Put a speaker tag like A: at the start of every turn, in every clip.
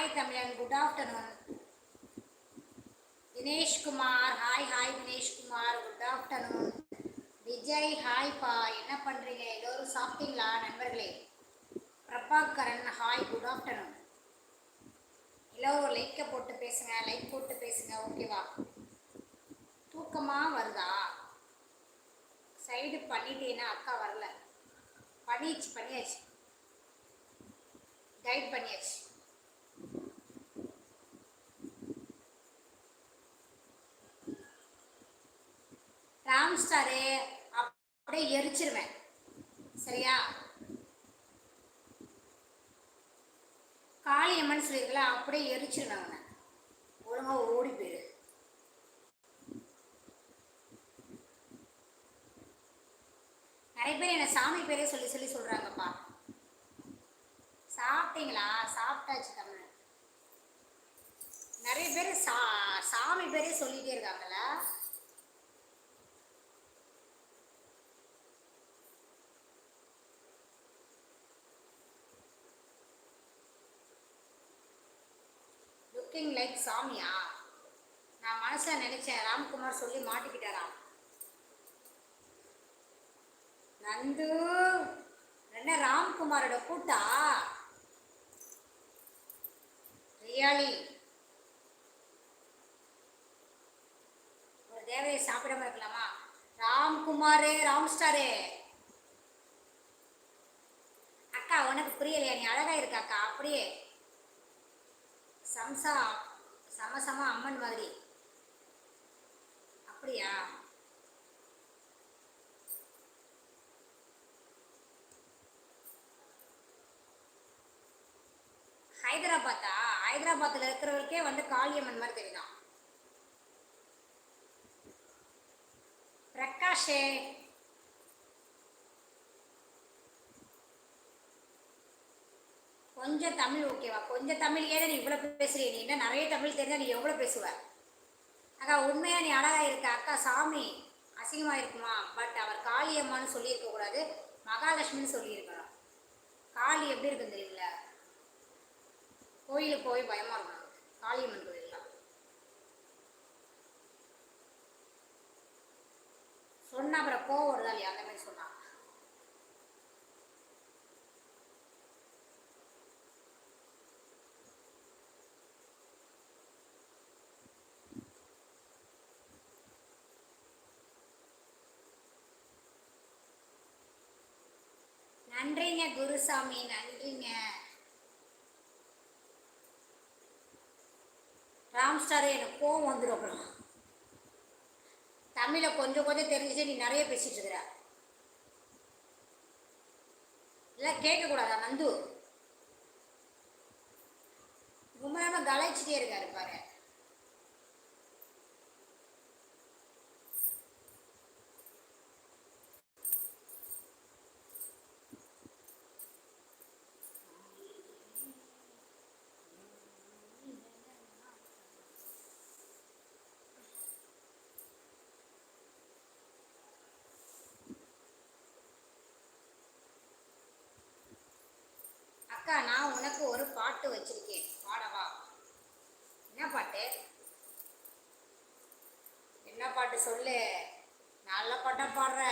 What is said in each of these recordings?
A: Hi Tamilan good afternoon Dineshkumar hi hi Dineshkumar good afternoon Vijay ஹாய்ப்பா என்ன பண்ணுறீங்க எல்லோரும் சாப்பிட்டீங்களா நண்பர்களே பிரபாகரன் ஹாய் குட் ஆஃப்டர்நூன் எல்லோரும் லைக்கை போட்டு பேசுங்க லைக் போட்டு பேசுங்க ஓகேவா தூக்கமாக வருதா சைடு பண்ணிட்டேன்னா அக்கா வரல பண்ணியாச்சு பண்ணியாச்சு கைட் பண்ணியாச்சு ராம் அப்படியே எரிச்சிருவேன். சரியா? காளியம்மன் சொல்லியிருக்கல அப்படியே எரிச்சிருவேன் அவனை. ஒழுங்கா ஓடி போயிரு. நிறைய பேர் என்ன சாமி பேரே சொல்லி சொல்லி சொல்றாங்கப்பா. சாப்பிட்டீங்களா? சாப்பிட்டாச்சு தமிழ். நிறைய பேர் சா சாமி பேரே சொல்லிட்டே இருக்காங்கல்ல. லுக்கிங் லைக் சாமியா? நான் மனசில் நினைச்சேன் ராம்குமார் சொல்லி மாட்டிக்கிட்டாராம். நந்து என்ன ராம்குமாரோட கூட்டா? ரியாலி ஒரு தேவையை சாப்பிடாம இருக்கலாமா? ராம்குமாரே ராம் ஸ்டாரே. அக்கா உனக்கு புரியலையா? நீ அழகா இருக்க அக்கா அப்படியே. சம்சா சமசமா அம்மன் மாதிரி. அப்படியா? ஹைதராபாத்தா? ஹைதராபாத்தில் இருக்கிறவருக்கே வந்து காளியம்மன் மாதிரி தெரியுதான். பிரகாஷே கொஞ்சம் தமிழ் ஓகேவா? கொஞ்சம் தமிழ் ஏதா நீ இவ்வளோ பேசுறிய நீ என்ன நிறைய தமிழ் தெரிஞ்சா நீ எவ்வளோ பேசுவ? அக்கா உண்மையாக நீ அழகாக இருக்க. அக்கா சாமி அசிங்கமாக இருக்குமா? பட் அவர் காளியம்மான்னு சொல்லியிருக்க கூடாது. மகாலட்சுமின்னு சொல்லியிருக்கணும். காளி எப்படி இருக்குன்னு தெரியல கோயிலுக்கு போய் பயமா இருக்கும் காளியம்மன் கோயில்லாம். சொன்னா அப்புறம் கோவம் வருதா இல்லையா? அந்த மாதிரி சொன்னான் நன்றிங்க குருசாமி நன்றிங்க. ராம் ஸ்டார் எனக்கு கோவம் வந்துடும் அப்புறம். தமிழை கொஞ்சம் கொஞ்சம் தெரிஞ்சுட்டு நீ நிறைய பேசிட்டு இருக்கிற. இல்லை கேட்கக்கூடாதா நந்து? ரொம்ப நேரம் கலாய்ச்சிட்டே இருக்காரு பாரு. அக்கா நான் உனக்கு ஒரு பாட்டு வச்சிருக்கேன். பாடவா? என்ன பாட்டு? என்ன பாட்டு சொல்லு? நல்ல பாட்டா பாடுற.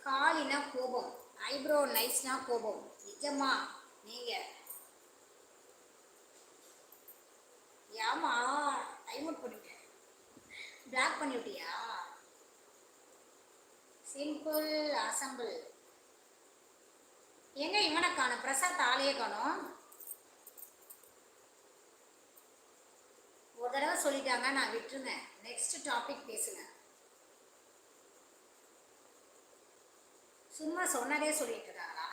A: காலினா கோபம் ஐப்ரோ நைஸ்னா கோபம். நிஜமா நீங்க? ஏமா டைம் அவுட் பண்ணிட்டேன் பிளாக் பண்ணிவிட்டியா? Simple assemble. எங்க இவனை காணும் பிரசாத் ஆளையே காணும் ஒரு தடவை சொல்லிட்டாங்க நான் விட்டுருங்க. நெக்ஸ்ட் டாபிக் பேசுங்க. சும்மா சொன்னதே சொல்லிட்டு இருக்காங்களா?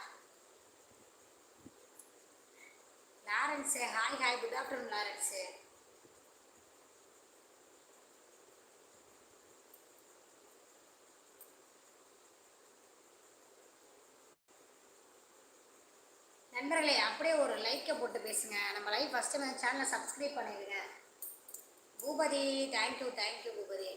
A: Lawrence hi hi good afternoon Lawrence. நண்பர்களே அப்படியே ஒரு லைக்கை போட்டு பேசுங்க. நம்ம லைவ் ஃபஸ்ட்டு சேனலை சப்ஸ்கிரைப் பண்ணிடுங்க. Boopathi thank you thank you Boopathi.